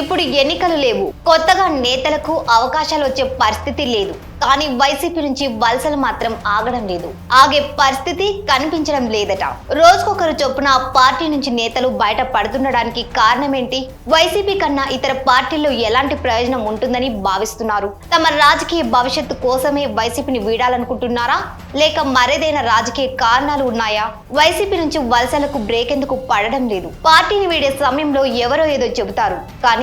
ఇప్పుడు ఎన్నికలు లేవు. కొత్తగా నేతలకు అవకాశాలు వచ్చే పరిస్థితి లేదు. కానీ వైసీపీ నుంచి వలసలు మాత్రం ఆగడం లేదు. ఆగే పరిస్థితి కనిపించడం లేదట. రోజుకొకరు చొప్పున పార్టీ నుంచి నేతలు బయట పడుతుండడానికి కారణం ఏంటి వైసీపీ కన్నా ఇతర పార్టీల్లో ఎలాంటి ప్రయోజనం ఉంటుందని భావిస్తున్నారు. తమ రాజకీయ భవిష్యత్తు కోసమే వైసీపీని వీడాలనుకుంటున్నారా? లేక మరేదైనా రాజకీయ కారణాలు ఉన్నాయా? వైసీపీ నుంచి వలసలకు బ్రేక్ ఎందుకు పడడం లేదు. పార్టీని వీడే సమయంలో ఎవరో ఏదో చెబుతారు. కానీ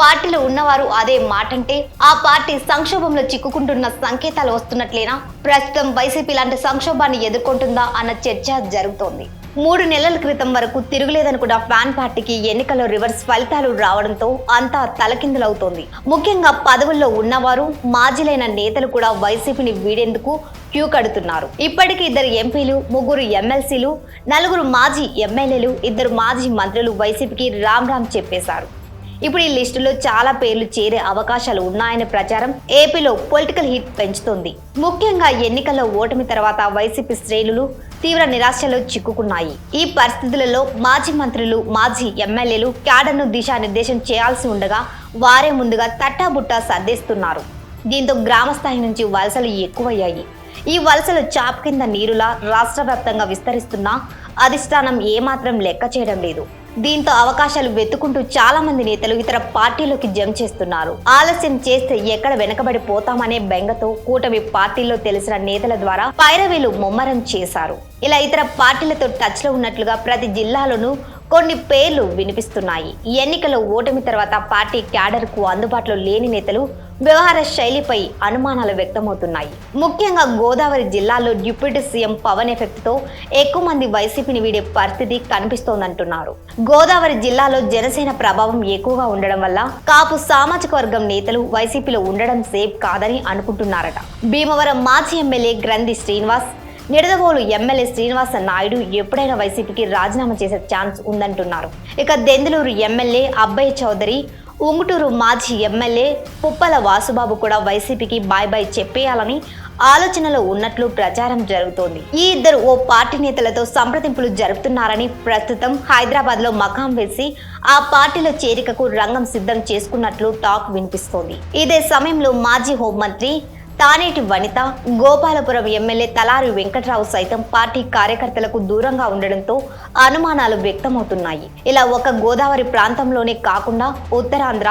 పార్టీలో ఉన్నవారు అదే మాటంటే ఆ పార్టీ సంక్షోభంలో చిక్కుకుంటున్న సంకేతాలు వస్తున్నట్లేనా? ప్రస్తుతం వైసీపీ లాంటి సంక్షోభాన్ని ఎదుర్కొంటుందా అన్న చర్చ జరుగుతోంది. మూడు నెలల క్రితం వరకు తిరుగులేదనుకున్న ఫ్యాన్ పార్టీకి ఎన్నికల్లో రివర్స్ ఫలితాలు రావడంతో అంతా తలకిందులవుతోంది. ముఖ్యంగా పదవుల్లో ఉన్నవారు మాజీలైన నేతలు కూడా వైసీపీని వీడేందుకు క్యూ కడుతున్నారు. ఇప్పటికి ఇద్దరు ఎంపీలు ముగ్గురు ఎమ్మెల్సీలు నలుగురు మాజీ ఎమ్మెల్యేలు ఇద్దరు మాజీ మంత్రులు వైసీపీకి రామ్ రామ్ చెప్పేశారు. ఇప్పుడు ఈ లిస్టులో చాలా పేర్లు చేరే అవకాశాలు ఉన్నాయనే ప్రచారం ఏపీలో పొలిటికల్ హిట్ పెంచుతోంది. ముఖ్యంగా ఎన్నికల్లో ఓటమి తర్వాత వైసీపీ శ్రేణులు తీవ్ర నిరాశలో చిక్కుకున్నాయి. ఈ పరిస్థితులలో మాజీ మంత్రులు మాజీ ఎమ్మెల్యేలు క్యాడర్ను దిశానిర్దేశం చేయాల్సి ఉండగా వారే ముందుగా తట్టాబుట్టా సర్దేస్తున్నారు. దీంతో గ్రామస్థాయి నుంచి వలసలు ఎక్కువయ్యాయి. ఈ వలసలు చాప్ కింద నీరులా రాష్ట్ర వ్యాప్తంగా విస్తరిస్తున్నా అధిష్టానం ఏమాత్రం లెక్క చేయడం లేదు. దీంతో అవకాశాలు వెతుకుంటూ చాలా మంది నేతలు ఇతర పార్టీలోకి జంప్ చేస్తున్నారు. ఆలస్యం చేస్తే ఎక్కడ వెనకబడి పోతామనే బెంగతో కూటమి పార్టీల్లో తెలిసిన నేతల ద్వారా పైరవీలు ముమ్మరం చేశారు. ఇలా ఇతర పార్టీలతో టచ్లో ఉన్నట్లుగా ప్రతి జిల్లాలోనూ కొన్ని పేర్లు వినిపిస్తున్నాయి. ఎన్నికల ఓటమి తర్వాత పార్టీ క్యాడర్కు అందుబాటులో లేని నేతలు వ్యవహార శైలిపై అనుమానాలు వ్యక్తమవుతున్నాయి. ముఖ్యంగా గోదావరి జిల్లాలో డిప్యూటీ సీఎం పవన్ ఎఫెక్ట్తో ఎక్కువ మంది వైసీపీని వీడే పరిస్థితి కనిపిస్తోందంటున్నారు. గోదావరి జిల్లాలో జనసేన ప్రభావం ఎక్కువగా ఉండడం వల్ల కాపు సామాజిక వర్గం నేతలు వైసీపీలో ఉండడం సేఫ్ కాదని అనుకుంటున్నారట. భీమవరం మాజీ ఎమ్మెల్యే గ్రంథి శ్రీనివాస్ నిడదవోలు ఎమ్మెల్యే శ్రీనివాస నాయుడు ఎప్పుడైనా వైసీపీకి రాజీనామా చేసే ఛాన్స్ ఉందంటున్నారు. ఇక దెందులూరు ఎమ్మెల్యే అబ్బయ్య చౌదరి ఉంగుటూరు మాజీ ఎమ్మెల్యే పుప్పల వాసుబాబు కూడా వైసీపీకి బాయ్ బాయ్ చెప్పేయాలని ఆలోచనలో ఉన్నట్లు ప్రచారం జరుగుతోంది. ఈ ఇద్దరు ఓ పార్టీ నేతలతో సంప్రదింపులు జరుపుతున్నారని ప్రస్తుతం హైదరాబాద్లో మకాం వేసి ఆ పార్టీలో చేరికకు రంగం సిద్ధం చేసుకున్నట్లు టాక్ వినిపిస్తోంది. ఇదే సమయంలో మాజీ హోంమంత్రి తానేటి వనిత గోపాలపురం ఎమ్మెల్యే తలారి వెంకట్రావు సైతం పార్టీ కార్యకర్తలకు దూరంగా ఉండడంతో అనుమానాలు వ్యక్తమవుతున్నాయి. ఇలా ఒక గోదావరి ప్రాంతంలోనే కాకుండా ఉత్తరాంధ్ర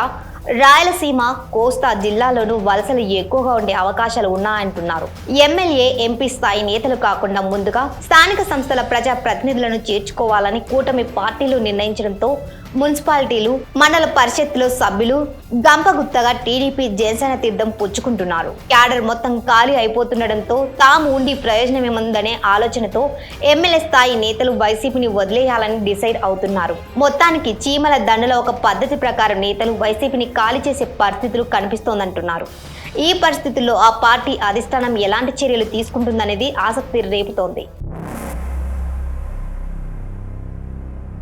రాయలసీమ కోస్తా జిల్లాలోనూ వలసలు ఎక్కువగా ఉండే అవకాశాలు ఉన్నాయంటున్నారు. ఎమ్మెల్యే ఎంపీ స్థాయి నేతలు కాకుండా ముందుగా స్థానిక సంస్థల ప్రజా ప్రతినిధులను చేర్చుకోవాలని కూటమి పార్టీలు నిర్ణయించడంతో మున్సిపాలిటీలు మండల పరిషత్లో సభ్యులు గంపగుత్తగా టీడీపీ జనసేన తీర్థం పుచ్చుకుంటున్నారు. క్యాడర్ మొత్తం ఖాళీ అయిపోతుండటంతో తాము ఉండి ప్రయోజనమేముందనే ఆలోచనతో ఎమ్మెల్యే స్థాయి నేతలు వైసీపీని వదిలేయాలని డిసైడ్ అవుతున్నారు. మొత్తానికి చీమల దండలో ఒక పద్ధతి ప్రకారం నేతలు వైసీపీని ఖాళీ చేసే పరిస్థితులు కనిపిస్తోందంటున్నారు. ఈ పరిస్థితుల్లో ఆ పార్టీ అధిష్టానం ఎలాంటి చర్యలు తీసుకుంటుందనేది ఆసక్తి రేపుతోంది.